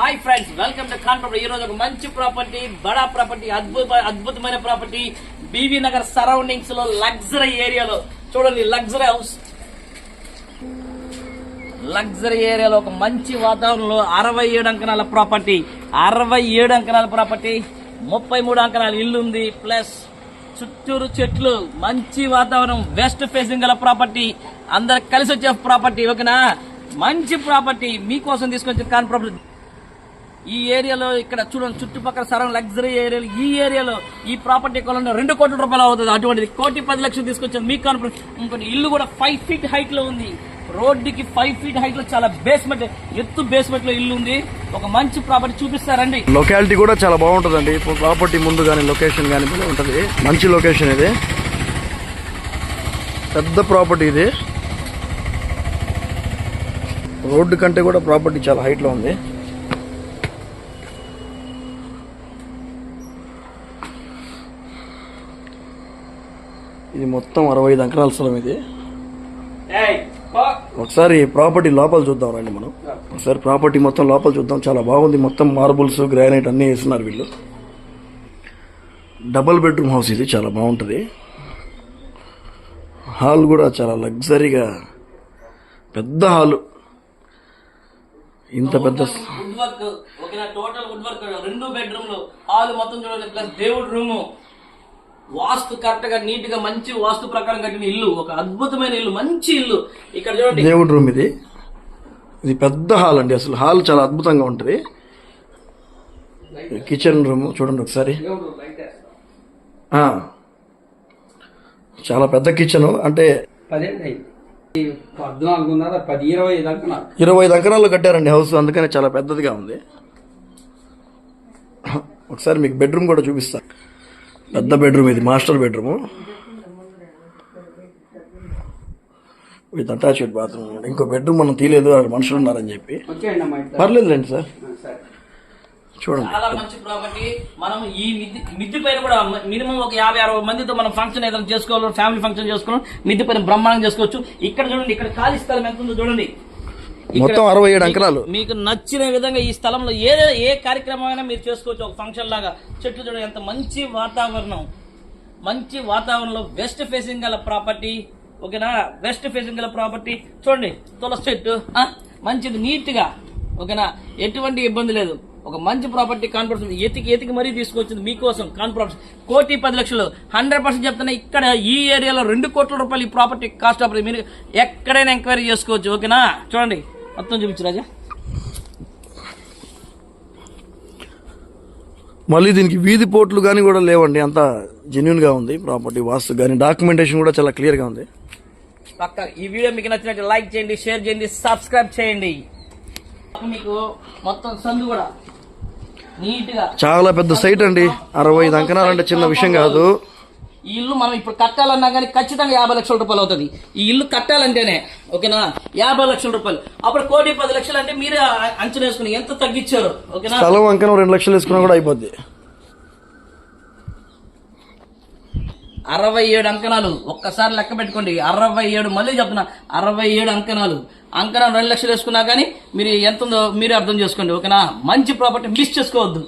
Hi friends welcome to Khan property ఈ రోజు ఒక మంచి ప్రాపర్టీ బడా ప్రాపర్టీ అద్భుత అద్భుతమైన ప్రాపర్టీ బీవీ నగర్ సరౌండింగ్స్లో లగ్జరీ ఏరియాలో చూడండి లగ్జరీ హౌస్ లగ్జరీ ఏరియాలో ఒక మంచి వాతావరణంలో అరవై ఏడు అంకణాల ప్రాపర్టీ అరవై ఏడు అంకణాల ప్రాపర్టీ ముప్పై మూడు అంకణాల ఇల్లు ఉంది. ప్లస్ చుట్టూరు చెట్లు. మంచి వాతావరణం. వెస్ట్ ఫేసింగ్ గల ప్రాపర్టీ అందరు కలిసి వచ్చే ప్రాపర్టీ ఓకేనా? మంచి ప్రాపర్టీ మీకోసం తీసుకొచ్చిన కాన్ ప్రాపర్టీ ఈ ఏరియాలో ఇక్కడ చూడండి చుట్టుపక్కల సరౌండ్ లగ్జరీ ఏరియాలో. ఈ ఏరియాలో ఈ ప్రాపర్టీ కొలంలో రెండు కోట్ల రూపాయలు అవుతుంది. అటువంటిది కోటి పది లక్షలు తీసుకొచ్చింది మీకు కనుక ఇల్లు కూడా ఫైవ్ ఫీట్ హైట్లో ఉంది. రోడ్డుకి ఫైవ్ ఫీట్ హైట్లో చాలా బేస్మెంట్ ఎత్తు బేస్మెంట్లో ఇల్లు ఉంది. ఒక మంచి ప్రాపర్టీ చూపిస్తారండి. లొకాలిటీ కూడా చాలా బాగుంటుందండి. ప్రాపర్టీ ముందు కానీ లొకేషన్ కానీ ఉంటుంది. మంచి లొకేషన్ ఇది. పెద్ద ప్రాపర్టీ ఇది. రోడ్డు కంటే కూడా ప్రాపర్టీ చాలా హైట్లో ఉంది. ఇది మొత్తం అరవై ఐదు ఎకరాల స్థలం ఇది. ఒకసారి ప్రాపర్టీ లోపల చూద్దాం రండి మనం. ఒకసారి ప్రాపర్టీ మొత్తం లోపల చూద్దాం. చాలా బాగుంది. మొత్తం మార్బుల్స్ గ్రానైట్ అన్నీ వేస్తున్నారు వీళ్ళు. డబల్ బెడ్రూమ్ హౌస్ ఇది. చాలా బాగుంటుంది. హాల్ కూడా చాలా లగ్జరీగా పెద్ద హాలు. ఇంత పెద్ద టోటల్ వుడ్ వర్క్ రెండు బెడ్రూమ్లు హాల్ మొత్తం చూడండి. ప్లస్ దేవుడి రూము. వాస్తు కరెక్ట్గా నీట్గా మంచి వాస్తు ప్రకారం కట్టిన ఇల్లు ఒక అద్భుతమైన ఇల్లు మంచి ఇల్లు. ఇక్కడ చూడండి. దేవుడి రూమ్ ఇది. ఇది పెద్ద హాల్ అండి అసలు. హాల్ చాలా అద్భుతంగా ఉంటుంది. కిచెన్ రూమ్ చూడండి ఒకసారి. ఆ. చాలా పెద్ద కిచెన్. అంటే ఇరవై ఐదు అంటున్నారు. ఇరవై ఐదు అంకణాలు కట్టారండి హౌస్. అందుకని చాలా పెద్దదిగా ఉంది. ఒకసారి మీకు బెడ్రూమ్ కూడా చూపిస్తా. పెద్ద బెడ్రూమ్ ఇది master bedroom. With attached bathroom. ఇంకో బెడ్రూమ్ మనం తీయలేదు అక్కడ మనుషులు ఉన్నారని చెప్పి. ఇట్లా. పర్లేదులేండి సార్. సరే. చూడండి. చాలా మంచి ప్రాపర్టీ మనం ఈ మిద్ది మిద్ది పైన కూడా మినిమం ఒక యాభై అరవై మందితో మనం ఫంక్షన్ ఏదైనా చేసుకోవాలి ఫ్యామిలీ ఫంక్షన్ చేసుకోవాలి మిద్ది పైన బ్రహ్మాండం చేసుకోవచ్చు. ఇక్కడ చూడండి ఇక్కడ ఖాళీ స్థలం ఎంత ఉందో చూడండి. మొత్తం అరవై ఏడు అంకణాలు. మీకు నచ్చిన విధంగా ఈ స్థలంలో ఏ ఏ కార్యక్రమం అయినా మీరు చేసుకోవచ్చు. ఒక ఫంక్షన్ లాగా చెట్లు చూడండి ఎంత మంచి వాతావరణం. మంచి వాతావరణంలో వెస్ట్ ఫేసింగ్ గల ప్రాపర్టీ ఓకేనా? వెస్ట్ ఫేసింగ్ గల ప్రాపర్టీ చూడండి తులసి చెట్టు మంచిది నీట్గా ఓకేనా? ఎటువంటి ఇబ్బంది లేదు. ఒక మంచి ప్రాపర్టీ కాన్ఫరెన్స్ ఎతికి ఎతికి మరీ తీసుకొచ్చింది మీకోసం కాన్ఫరెన్స్ కోటి పది లక్షలు. హండ్రెడ్ పర్సెంట్ చెప్తున్నా ఇక్కడ ఈ ఏరియాలో రెండు కోట్ల రూపాయలు ఈ ప్రాపర్టీ కాస్ట్ ఆఫ్ మీరు ఎక్కడైనా ఎంక్వైరీ చేసుకోవచ్చు ఓకేనా? చూడండి. మొత్తం చూపించు రాజా. మళ్ళీ దీనికి వీధి పోర్ట్లు కానీ కూడా లేవండి. అంత జెన్యున్గా ఉంది ప్రాపర్టీ వాస్తు కానీ డాక్యుమెంటేషన్ కూడా చాలా క్లియర్గా ఉంది. పక్క ఈ వీడియో మీకు నచ్చినట్టు లైక్ చేయండి షేర్ చేయండి సబ్స్క్రైబ్ చేయండి. మీకు మొత్తం సందు కూడా నీట్గా చాలా పెద్ద సైట్ అండి. అరవై ఐదు అంకణాలు అంటే చిన్న విషయం కాదు. ఈ ఇల్లు మనం ఇప్పుడు కట్టాలన్నా కానీ ఖచ్చితంగా యాభై లక్షల రూపాయలు అవుతుంది. ఈ ఇల్లు కట్టాలంటేనే ఓకేనా? యాభై లక్షల రూపాయలు. అప్పుడు కోటి పది లక్షలు అంటే మీరే అంచనా వేసుకుని ఎంత తగ్గించారు? ఓకేనా? స్థలం రెండు లక్షలు వేసుకున్నా కూడా అయిపోద్ది. అరవై ఏడు అంకణాలు. ఒక్కసారి లెక్క పెట్టుకోండి. అరవై ఏడు మళ్ళీ చెప్తున్నా అరవై ఏడు అంకణాలు. అంకణం రెండు లక్షలు వేసుకున్నా కానీ మీరు ఎంత ఉందో మీరే అర్థం చేసుకోండి ఓకేనా? మంచి ప్రాపర్టీ మిస్ చేసుకోవద్దు.